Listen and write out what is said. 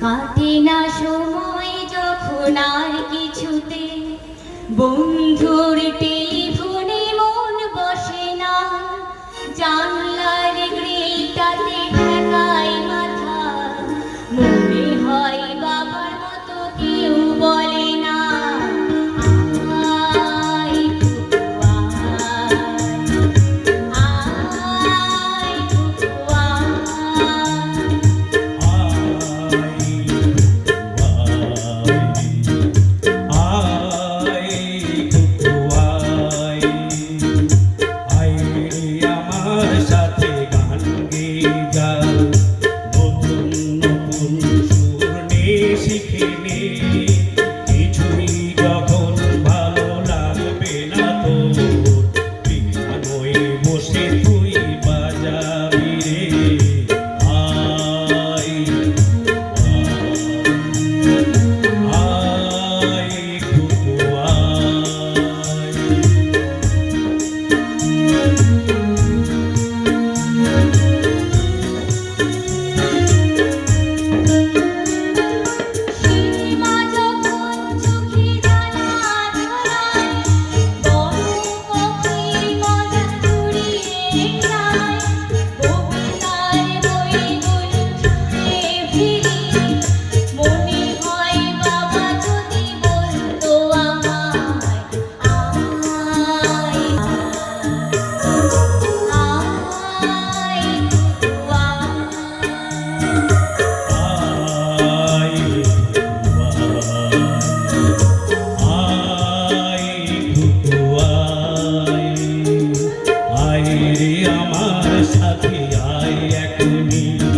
কাটে না সময় যখন আর কিছুতে। বন্ধুর টেলিফোনে মন বসে না। জান আমার সাথে আয় এখনই